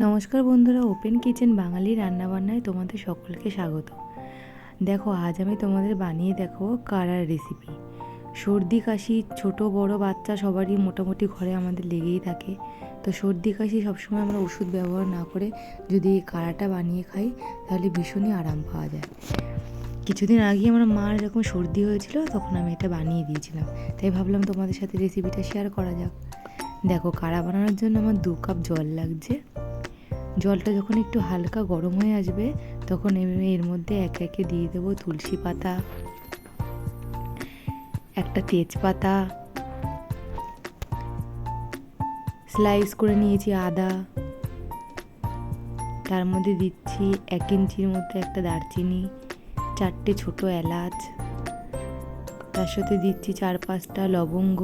নমস্কার বন্ধুরা open kitchen বাঙালি রান্নাবান্নায় তোমাদের সকলকে স্বাগত। দেখো, আজ আমি তোমাদের বানিয়ে দেখো কারার রেসিপি সর্দি কাশি, ছোট বড় বাচ্চা সবারই মোটামুটি ঘরে আমাদের লেগেই থাকে। তো সর্দি কাশি সবসময় আমরা ওষুধ ব্যবহার না করে যদি কারাটা বানিয়ে খাই, তাহলে ভীষণই আরাম পাওয়া যায়। কিছুদিন আগে আমার মার যখন সর্দি হয়েছিল, তখন আমি এটা বানিয়ে দিয়েছিলাম। তাই ভাবলাম তোমাদের সাথে রেসিপিটা শেয়ার করা যাক। দেখো, কারা বানানোর জন্য আমার দু কাপ জল লাগছে। জলটা যখন একটু হালকা গরম হয়ে আসবে, তখন আমি এর মধ্যে একে একে দিয়ে দেবো তুলসী পাতা, একটা তেজপাতা স্লাইস করে নিয়েছি আদা, তার মধ্যে দিচ্ছি এক ইঞ্চির মতো একটা দারচিনি, চারটে ছোট এলাচ, তার সাথে দিচ্ছি চার পাঁচটা লবঙ্গ,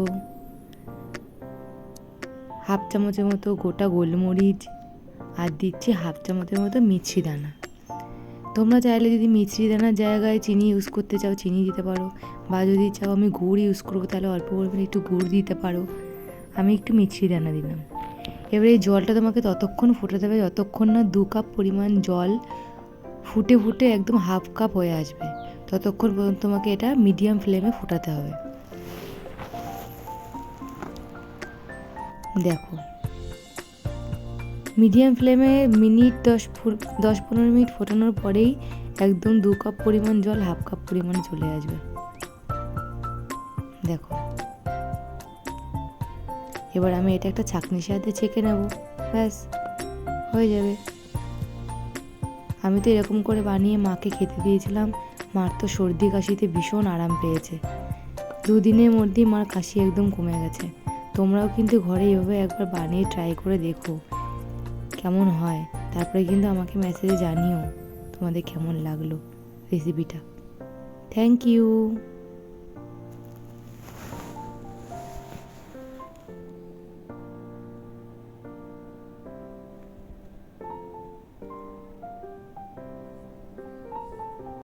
হাফ চামচের মতো গোটা গোলমরিচ আর দিচ্ছি হাফ চামচের মতো মিছরি দানা। তোমরা চাইলে যদি মিছরি দানার জায়গায় চিনি ইউজ করতে চাও, চিনি দিতে পারো। বা যদি চাও আমি গুড় ইউজ করব, তাহলে অল্প পরিমাণে একটু গুড় দিতে পারো। আমি একটু মিছরি দানা দিলাম। এবারে এই জলটা তোমাকে ততক্ষণ ফোটাতে হবে, যতক্ষণ না দু কাপ পরিমাণ জল ফুটে ফুটে একদম হাফ কাপ হয়ে আসবে। ততক্ষণ পর্যন্ত তোমাকে এটা মিডিয়াম ফ্লেমে ফোটাতে হবে। দেখো মিডিয়াম ফ্লেমে মিনিট দশ দশ পনেরো মিনিট ফোটানোর পরেই একদম দু কাপ পরিমাণ জল, হাফ কাপ পরিমাণে চলে আসবে। দেখো। এবার আমি এটা একটা ছাঁকনির সাথে ছেঁকে নেব। ব্যাস, হয়ে যাবে। আমি তো এরকম করে বানিয়ে মাকে খেতে দিয়েছিলাম। মার তো সর্দি কাশিতে ভীষণ আরাম পেয়েছে। দুদিনের মধ্যেই মার কাশি একদম কমে গেছে। তোমরাও কিন্তু ঘরে এভাবে একবার বানিয়ে ট্রাই করে দেখো। কেমন হয়? তারপরে কিন্তু আমাকে মেসেজে জানিও তোমাদের কেমন লাগল রেসিপিটা থ্যাংক ইউ